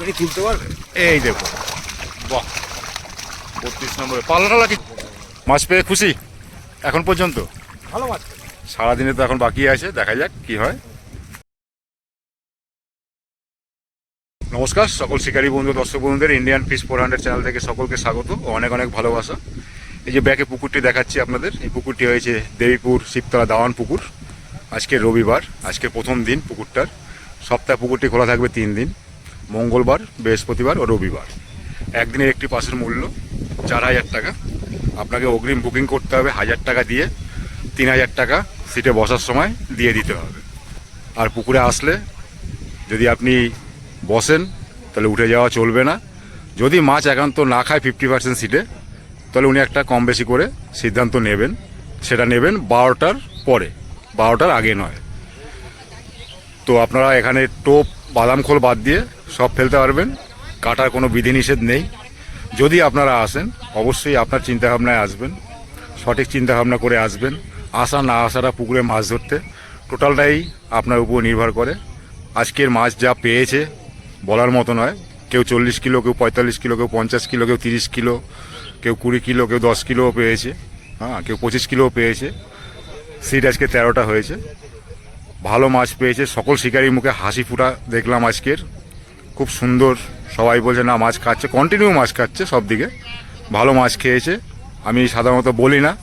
একটুখানি তুলতে পারবে? এই দেখো। বাহ বত্রিশ নম্বরে পাল্লা কি মাছ পেয়ে খুশি এখন পর্যন্ত। ভালো মাছ সারাদিনে তো এখন বাকি আছে দেখা যাক কি হয়। নমস্কার সকল শিকারী বন্ধু দর্শক বন্ধুদের Indian fish four hundred channel থেকে সকলকে স্বাগত অনেক অনেক ভালোবাসা। এই যে ব্যাকে পুকুরটি দেখাচ্ছি আপনাদের এই পুকুরটি হয়েছে দেবীপুর শিবতলা দাওয়ান পুকুর। আজকে রবিবার আজকে প্রথম দিন পুকুরটার। সপ্তাহে পুকুরটি খোলা থাকবে তিন দিন। মঙ্গলবার, বৃহস্পতিবার ও রবিবার। একদিনের একটি পাসের মূল্য চার হাজার টাকা। আপনাকে অগ্রিম বুকিং করতে হবে হাজার টাকা দিয়ে। তিন হাজার টাকা সিটে বসার সময় দিয়ে দিতে হবে। আর পুকুরে আসলে যদি আপনি বসেন, তাহলে উঠে যাওয়া চলবে না। যদি মাছ একান্ত না খায় ফিফটি পার্সেন্ট সিটে, তাহলে উনি একটা কম বেশি করে সিদ্ধান্ত নেবেন। সেটা নেবেন বারোটার পরে। বারোটার আগে নয়। তো আপনারা এখানে টোপ, বাদাম খোল বাদ দিয়ে সব ফেলতে পারবেন। কাটার কোনো বিধিনিষেধ নেই। যদি আপনারা আসেন, অবশ্যই আপনার চিন্তাভাবনায় আসবেন, সঠিক চিন্তাভাবনা করে আসবেন। আসা না আসাটা পুকুরে মাছ ধরতে, টোটালটাই আপনার উপর নির্ভর করে। আজকের মাছ যা পেয়েছে, বলার মতো নয়। কেউ চল্লিশ কিলো, কেউ পঁয়তাল্লিশ কিলো, কেউ পঞ্চাশ কিলো, কেউ তিরিশ কিলো, কেউ কুড়ি কিলো, কেউ দশ কিলোও পেয়েছে। হ্যাঁ কেউ পঁচিশ কিলোও পেয়েছে। সিট আজকে তেরোটা হয়েছে। ভালো মাছ পেয়েছে। সকল শিকারীর মুখে হাসি ফুটা দেখলাম আজকের। খুব সুন্দর। সবাই বলছে, না, মাছ খাচ্ছে। কন্টিনিউ মাছ খাচ্ছে সব দিকে ভালো মাছ খেয়েছে। আমি সাধারণত বলি না।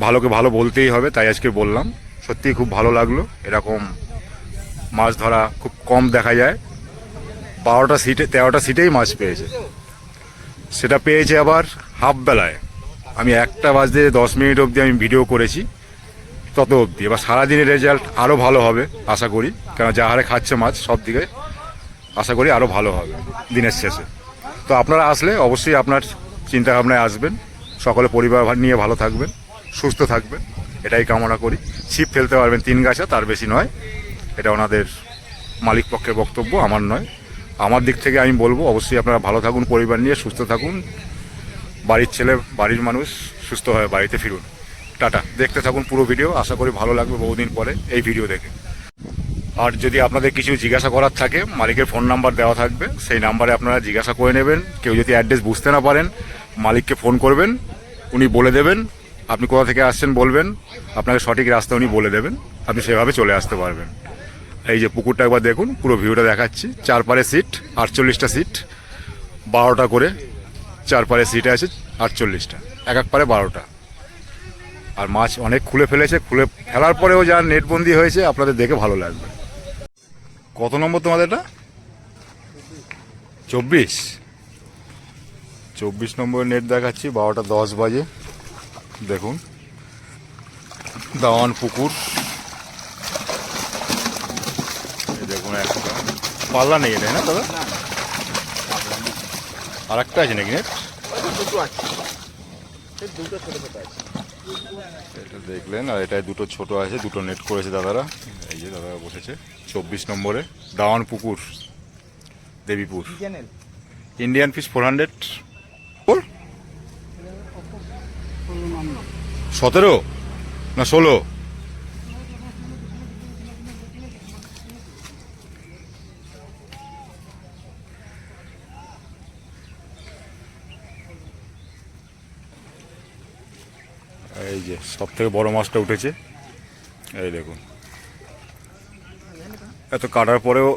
ভালোকে ভালো বলতেই হবে, তাই আজকে বললাম। সত্যিই খুব ভালো লাগল। এরকম মাছ ধরা খুব কম দেখা যায়। বারোটা সিটে, তেরোটা সিটেই মাছ পেয়েছে। সেটা পেয়েছে আবার হাফ বেলায় আমি একটা বাজতে দশ মিনিট অবধি আমি ভিডিও করেছি। তত অবধি। এবার সারাদিনের রেজাল্ট আরও ভালো হবে, আশা করি। কেন, যা হারে খাচ্ছে মাছ সব দিকে আশা করি আরও ভালো হবে দিনের শেষে। তো আপনারা আসলে অবশ্যই আপনার চিন্তাভাবনায় আসবেন, সকলে পরিবার নিয়ে ভালো থাকবেন, সুস্থ থাকবেন, এটাই কামনা করি। ছিপ ফেলতে পারবেন তিন গাছা, তার বেশি নয়। এটা ওনাদের মালিক পক্ষের বক্তব্য, আমার নয়। আমার দিক থেকে আমি বলব, অবশ্যই আপনারা ভালো থাকুন, পরিবার নিয়ে সুস্থ থাকুন। বাড়ির ছেলে, বাড়ির মানুষ সুস্থ হয়ে বাড়িতে ফিরুন। টাটা। দেখতে থাকুন পুরো ভিডিও। আশা করি ভালো লাগবে বহুদিন পরে এই ভিডিও দেখে। আর যদি আপনাদের কিছু জিজ্ঞাসা করার থাকে, মালিকের ফোন নাম্বার দেওয়া থাকবে। সেই নাম্বারে আপনারা জিজ্ঞাসা করে নেবেন। কেউ যদি অ্যাড্রেস বুঝতে না পারেন, মালিককে ফোন করবেন, উনি বলে দেবেন। আপনি কোথা থেকে আসছেন বলবেন, আপনাকে সঠিক রাস্তা উনি বলে দেবেন। আপনি সেভাবে চলে আসতে পারবেন। এই যে পুকুরটা একবার দেখুন, পুরো ভিউটা দেখাচ্ছি। চারপারে সিট, আটচল্লিশটা সিট, বারোটা করে চারপারে সিট আছে, আটচল্লিশটা। এক এক পারে বারোটা। আর মাছ অনেক খুলে ফেলেছে, খুলে ফেলার পরেও যা নেটবন্দি হয়েছে, আপনাদের দেখে ভালো লাগবে। কত নম্বর তোমাদের এটা? চব্বিশ। চব্বিশ নম্বর নেট দেখাচ্ছি, বারোটা দশ বাজে। দেখুন। দাওয়ান পুকুর। দেখুন একটা। পাল্লা নেই এটা না দাদা? আর একটা আছে নাকি নেট দুটো আছে। দুটো ছোট ছোট আছে। এটা দেখলেন আর এটায় দুটো ছোট আছে দুটো নেট করেছে দাদারা। এই যে দাদারা বসেছে চব্বিশ নম্বরে দাওয়ান পুকুর Debipur Indian fish four hundred সতেরো? না ষোলো? এই যে সব থেকে বড় মাছটা উঠেছে। এই দেখুন। এত কাটার পরেও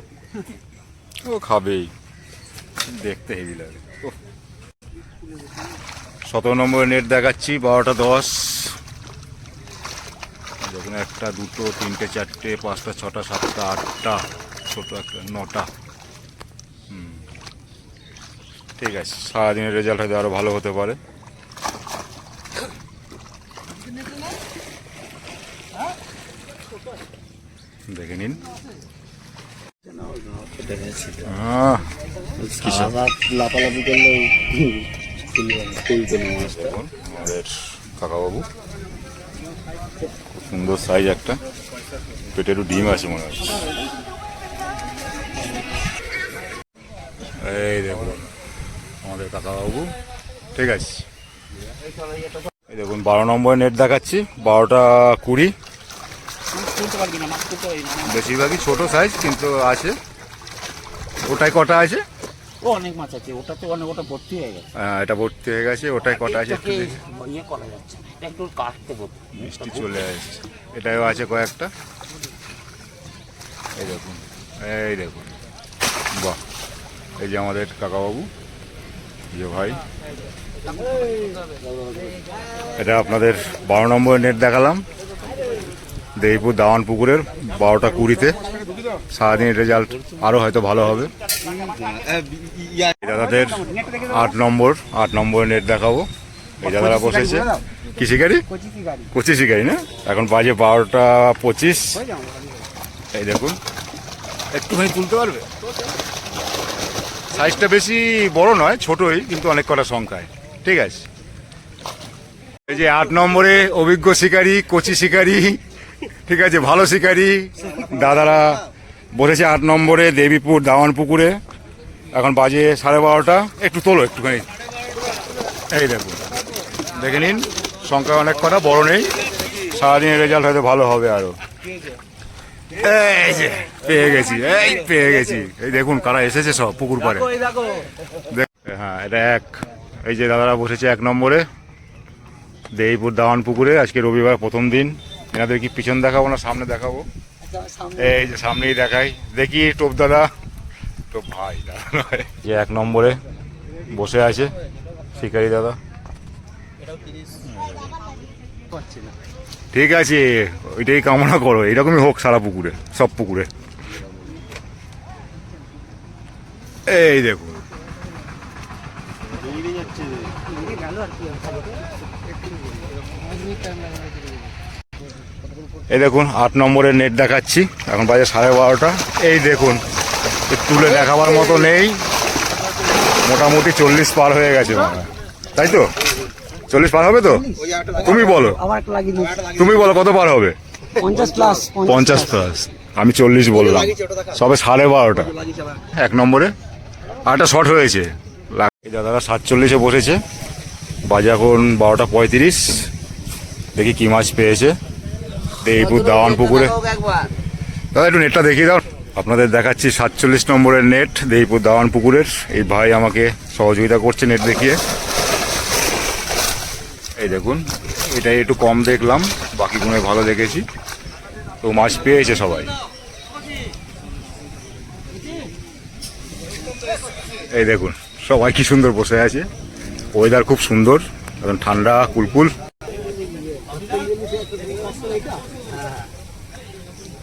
ও খাবেই। দেখতে হেভি লাগে। সতেরো নম্বরে নেট দেখাচ্ছি, বারোটা দশ। দেখুন, একটা, দুটো, তিনটে, চারটে, পাঁচটা, ছটা, সাতটা, আটটা, ছোটো একটা, নটা। হুম। ঠিক আছে, সারাদিনের রেজাল্ট হয়তো আরও ভালো হতে পারে। দেখে নিন। লাপালাপি করলে তুলবে না মাছটা দেখুন আমাদের কাকাবাবু। খুব সুন্দর সাইজ একটা। পেটে একটু ডিম আছে মনে হচ্ছে। এই দেখুন আমাদের কাকাবাবু। ঠিক আছে। এই দেখুন বারো নম্বর নেট দেখাচ্ছি। বারোটা কুড়ি। তুলতে পারবি না মাছ তুলতে পারবি না বেশিরভাগই ছোট সাইজ কিন্তু আছে ওটাই কটা আছে ও অনেক মাছ আছে ওটা তো অনেক ওটা ভর্তি হয়ে গেছে আহ, এটা ভর্তি হয়ে গেছে ওটাই কটা আছে একটু ইয়ে করা যাচ্ছে এটা একটু কাটতে মিষ্টি চলে আসছে এটাও আছে কয়েকটা এই দেখুন এই দেখুন বাহ এই যে আমাদের কাকাবাবু যে ভাই এটা আপনাদের বারো নম্বরের নেট দেখালাম দেবীপুর দাওয়ান পুকুরের বারোটা কুড়িতে। সারাদিন রেজাল্ট আরও হয়তো ভালো হবে। দাদাদের আট নম্বর, আট নম্বরের নেট দেখাবো। এই দাদারা বসেছে। কি শিকারি? কচি শিকারি না? এখন বাজে বারোটা পঁচিশ। এই দেখুন। একটুখানি তুলতে পারবে? সাইজটা বেশি বড় নয়, ছোটই, কিন্তু অনেক কটা সংখ্যায়। ঠিক আছে? এই যে আট নম্বরে অভিজ্ঞ শিকারী, কচি শিকারী ঠিক আছে ভালো শিকারি। দাদারা বসেছে আট নম্বরে দেবীপুর দাওয়ান পুকুরে এখন বাজে সাড়ে বারোটা। একটু তোলো একটুখানি। এই দেখুন দেখে নিন সংখ্যা অনেক কটা বড় নেই। সারাদিনের রেজাল্ট হয়তো ভালো হবে আরও। এই যে পেয়ে গেছি এই পেয়ে গেছি। এই দেখুন কারা এসেছে সব পুকুর পাড়ে। হ্যাঁ এটা এক। এই যে দাদারা বসেছে এক নম্বরে। দেইপুর দাওয়ান পুকুরে আজকে রবিবার প্রথম দিন। এনাদের কি পিছন দেখাবো না সামনে দেখাবো। এই যে সামনেই দেখাই। দেখি টোপ দাদা। টোপ ভাই দাদা নয়। যে এক নম্বরে বসে আছে শিকারি দাদা। ঠিক আছে ওইটাই কামনা করো। এরকমই হোক সারা পুকুরে সব পুকুরে। এই দেখুন এই দেখুন আট নম্বরের নেট দেখাচ্ছি। এখন বাজে সাড়ে বারোটা। এই দেখুন তুলে দেখাবার মতো নেই। মোটামুটি চল্লিশ পার হয়ে গেছে তাই তো? চল্লিশ পার হবে তো? তুমি বলো। তুমি বলো কত পার হবে? পঞ্চাশ প্লাস আমি চল্লিশ বললাম। সবে সাড়ে বারোটা। এক নম্বরে। আরেকটা শর্ট হয়েছে। দাদারা সাতচল্লিশে বসেছে। বাজে এখন বারোটা পঁয়ত্রিশ। দেখি কি মাছ পেয়েছে। দেইপুর দাওয়ান পুকুরে দাদা, একটু নেটটা দেখিয়ে দাও। আপনাদের দেখাচ্ছি সাতচল্লিশ নম্বরের নেট দেইপুর দাওয়ান পুকুরের এই ভাই আমাকে সহযোগিতা করছে নেট দেখিয়ে। এই দেখুন, এটাই একটু কম দেখলাম, বাকি বাকিগুলো ভালো দেখেছি। তো মাছ পেয়েছে সবাই। এই দেখুন, সবাই কি সুন্দর বসে আছে। ওয়েদার খুব সুন্দর এখন ঠান্ডা, কুলকুল।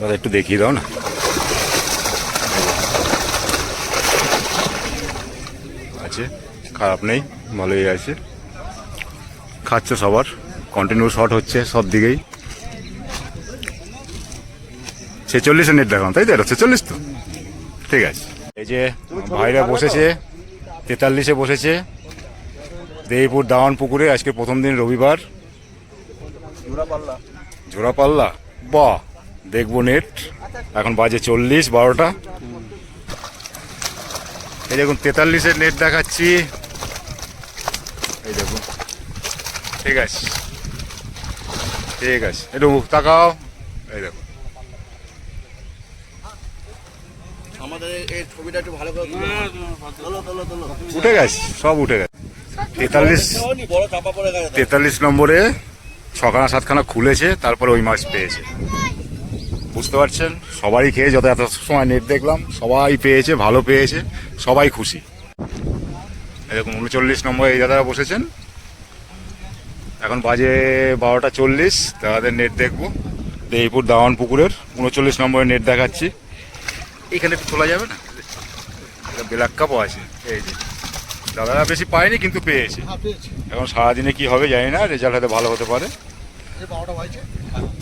দাদা একটু দেখিয়ে দাও না। আছে খারাপ নেই ভালোই আছে। খাচ্ছে সবার কন্টিনিউ শট হচ্ছে সব দিকেই। ছেচল্লিশের নেট দেখাম তাই তো? এটা ছেচল্লিশ তো? ঠিক আছে। এই যে ভাইরা বসেছে তেতাল্লিশে বসেছে। দেইপুর দাওয়ান পুকুরে আজকে প্রথম দিন রবিবার। জোড়া পাল্লা? বাহ! দেখব নেট এখন বাজে চল্লিশ বারোটা। এই দেখুন তেতাল্লিশের নেট দেখাচ্ছি। এই দেখুন। ঠিক আছে। ঠিক আছে। একটু তাকাও। এই দেখুন। আমাদের এই ছবিটা একটু ভালো করে তোলো তোলো তোলো উঠে গেছে সব উঠে গেছে। তেতাল্লিশ তেতাল্লিশ নম্বরে ছখানা সাতখানা খুলেছে তারপরে ওই মাছ পেয়েছে। বুঝতে পারছেন? সবাই খেয়ে যত এত সময় নেট দেখলাম সবাই পেয়েছে ভালো পেয়েছে সবাই খুশি। এরকম উনচল্লিশ নম্বরে এই দাদারা বসেছেন। এখন বাজে বারোটা চল্লিশ দাদাদের নেট দেখব। দেইপুর দাওয়ান পুকুরের উনচল্লিশ নম্বরে নেট দেখাচ্ছি। এখানে একটু তোলা যাবে না? ব্ল্যাক কাপও আছে। এই যে দাদারা বেশি পায়নি কিন্তু পেয়েছে। এখন সারাদিনে কি হবে জানি না রেজাল্ট হয়তো ভালো হতে পারে।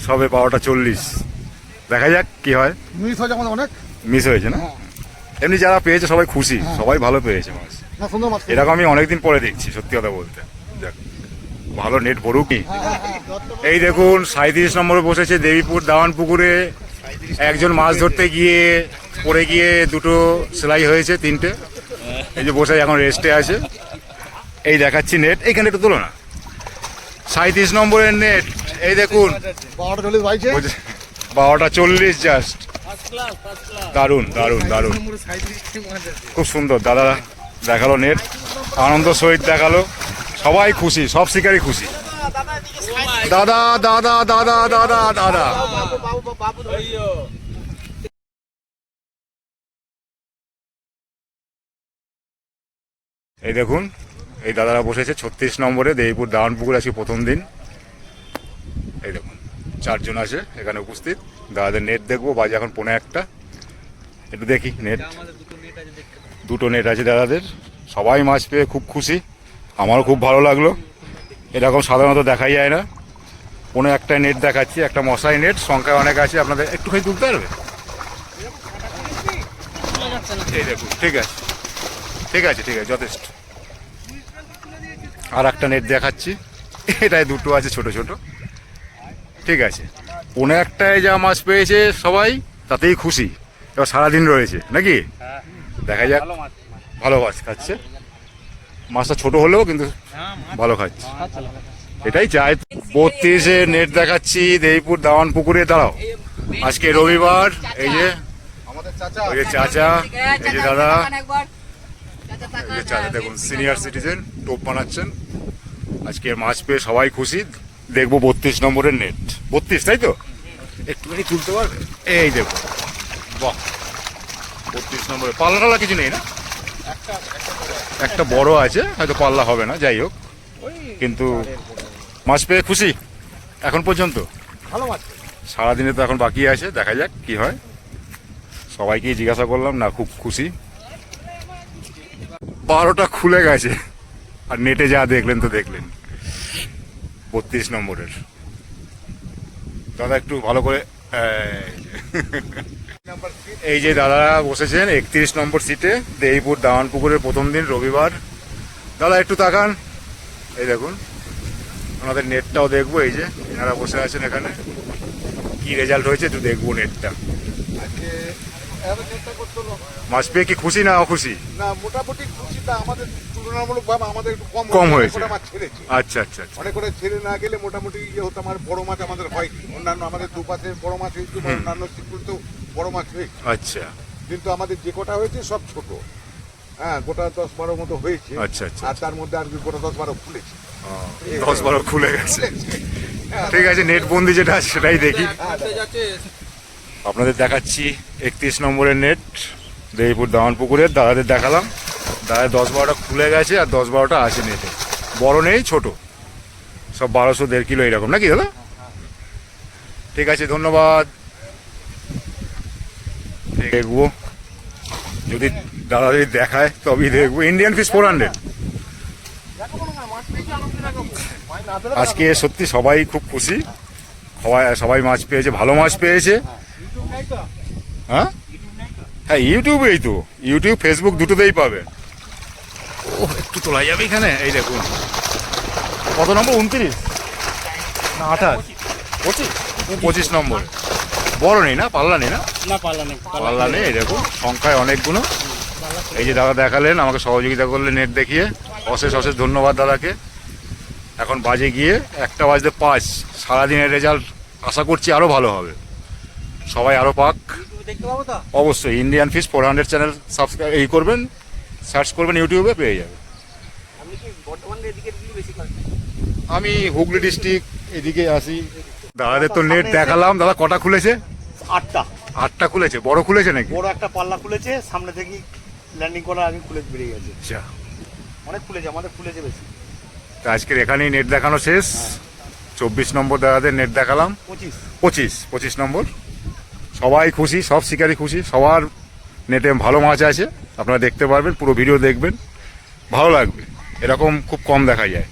সবে বারোটা চল্লিশ। দেখা যাক কি হয়। মিস হয়েছে আমাদের অনেক। মিস হয়েছে না? এমনি যারা পেয়েছে সবাই খুশি সবাই ভালো পেয়েছে মাছ। এরকম আমি অনেকদিন পরে দেখছি সত্যি কথা বলতে। দেখ ভালো নেট ভরুকই এই দেখুন সাঁত্রিশ নম্বরে বসেছে দেবীপুর দাওয়ান পুকুরে একজন মাছ ধরতে গিয়ে পড়ে গিয়ে দুটো সেলাই হয়েছে তিনটে। এই যে বসে এখন রেস্টে আছে। এই দেখাচ্ছি নেট এইখানে একটু তোলো না। সাঁত্রিশ নম্বরের নেট এই দেখুন। বারোটা চল্লিশ জাস্ট দারুণ দারুণ দারুণ। খুব সুন্দর দাদা দেখাল নেট আনন্দ সহিত দেখাল। সবাই খুশি সব শিকারই খুশি। দাদা দাদা দাদা দাদা দাদা। এই দেখুন এই দাদারা বসেছে ছত্রিশ নম্বরে দেবীপুর দাওয়ানপুকুর আজকে প্রথম দিন। এই দেখুন। চারজন আছে এখানে উপস্থিত। দাদাদের নেট দেখব, বাজে এখন পৌনে একটা। একটু দেখি নেট দুটো নেট আছে দাদাদের। সবাই মাছ পেয়ে খুব খুশি। আমারও খুব ভালো লাগল। এরকম সাধারণত দেখাই যায় না। কোনো একটা নেট দেখাচ্ছি, একটা মশাই নেট সংখ্যায় অনেক আছে, আপনাদের একটুখানি তুলতে পারবে? ঠিক আছে। ঠিক আছে ঠিক আছে, যথেষ্ট। আর একটা নেট দেখাচ্ছি। এটাই দুটো আছে, ছোট ছোট। ঠিক আছে। পৌনে একটায় যা মাছ পেয়েছে সবাই তাতেই খুশি। এবার সারাদিন রয়েছে নাকি? দেখা যাক। ভালো মাছ খাচ্ছে। মাছটা ছোট হলেও কিন্তু ভালো খাচ্ছে। এটাই চাই। বত্রিশে নেট দেখাচ্ছি দেবীপুর দাওয়ান পুকুরে। দাঁড়াও। আজকে রবিবার এই যে চাচা ওই যে চাচা এই যে দাদা। চাচা দেখুন সিনিয়র সিটিজেন টোপ বানাচ্ছেন। আজকে মাছ পেয়ে সবাই খুশি। দেখব বত্রিশ নম্বরের নেট বত্রিশ তাই তো? একটুখানি তুলতে পারবে? এই দেখো। বাহ। বত্রিশ নম্বরে। পাল্লা টাল্লা কিছু নেই না? একটা বড় আছে হয়তো পাল্লা হবে না যাই হোক। কিন্তু মাছ পেয়ে খুশি এখন পর্যন্ত। ভালো মাছ সারাদিনে তো এখন বাকি আছে দেখা যাক কি হয়। সবাইকেই জিজ্ঞাসা করলাম না খুব খুশি। বারোটা খুলে গেছে। আর নেটে যা দেখলেন তো দেখলেন। বত্রিশ নম্বরের। দাদা একটু ভালো করে এই যে। দাদারা বসেছেন একত্রিশ নম্বর সিটে দেইপুর দাওয়ান পুকুরের প্রথম দিন, রবিবার। দাদা একটু তাকান। এই দেখুন, ওনাদের নেটটাও দেখব, এই যে এনারা বসে আছেন এখানে। কি রেজাল্ট হয়েছে একটু দেখব নেটটা। পেয়ে কি খুশি না অখুশি? না, মোটামুটি খুশিটা আমাদের তুলনামূলক ভাবে আমাদের একটু কম কম হয়েছে। মাছ ছেড়েছি। আচ্ছা আচ্ছা আচ্ছা। অনেক করে ছেড়ে না গেলে মোটামুটি ইয়ে হতো আমার বড় মাছ আমাদের হয়নি। অন্যান্য আমাদের দুপাশে বড় মাছ হয়েছে বা অন্যান্য সিকুলতেও বড় মাছ হয়েছে। আচ্ছা। কিন্তু আমাদের যে কটা হয়েছে সব ছোট। হ্যাঁ গোটা দশ বারো মতো হয়েছে। আচ্ছা, আচ্ছা, আর তার মধ্যে আর গোটা দশ বারো খুলেছে। দশ বারো খুলে গেছে। ঠিক আছে নেট বন্দি যেটা সেটাই দেখি। আপনাদের দেখাচ্ছি একত্রিশ নম্বরের নেট দেবীপুর দাওয়ান পুকুরের দাদাদের দেখালাম। দাদা, দশ বারোটা খুলে গেছে আর দশ বারোটা আছে নেটে বড় নেই, ছোট। সব বারোশো, দেড় কিলো এরকম, নাকি দাদা? ঠিক আছে, ধন্যবাদ। দেখব। যদি দাদা যদি দেখায়, তবেই দেখব। ইন্ডিয়ান ফিস ফোর আজকে সত্যি সবাই খুব খুশি। সবাই সবাই মাছ পেয়েছে, ভালো মাছ পেয়েছে। হ্যাঁ? হ্যাঁ ইউটিউবেই তো। ইউটিউব ফেসবুক দুটোতেই পাবে। ও একটু তোলা যাবে এখানে? এই দেখুন। কত নম্বর? উনত্রিশ। না আঠাশ। পঁচিশ? পঁচিশ। নম্বর। বড় নেই না? পাল্লা নেই না? না পারলাম না পাল্লা নেই দেখুন। সংখ্যায় অনেকগুলো। এই যে দাদা দেখালেন আমাকে সহযোগিতা করলেন নেট দেখিয়ে। অশেষ অশেষ ধন্যবাদ দাদাকে। এখন বাজে গিয়ে একটা বাজতে পাঁচ। সারাদিনের রেজাল্ট আশা করছি আরও ভালো হবে। সবাই আরও পাক। অবশ্যই Indian fish four hundred channel subscribe এই করবেন। সার্চ করবেন ইউটিউবে পেয়ে যাবে আমি হুগলি ডিস্ট্রিক্ট এদিকে আসি। দাদাদের তো নেট দেখালাম। দাদা কটা খুলেছে? আটটা। আটটা খুলেছে। বড় খুলেছে নাকি? বড় একটা পাল্লা খুলেছে। সামনে থেকে ল্যান্ডিং করার আগে খুলে বেরিয়ে গেছে। আচ্ছা। অনেক খুলেছে আমাদের খুলেছে বেশি। তো আজকের এখানেই নেট দেখানো শেষ। চব্বিশ নম্বর দাদাদের নেট দেখালাম। পঁচিশ। পঁচিশ পঁচিশ নম্বর। সবাই খুশি সব শিকারি খুশি। সবার নেটে ভালো মাছ আছে, আপনারা দেখতে পারবেন, পুরো ভিডিও দেখবেন, ভালো লাগবে। এরকম খুব কম দেখা যায়।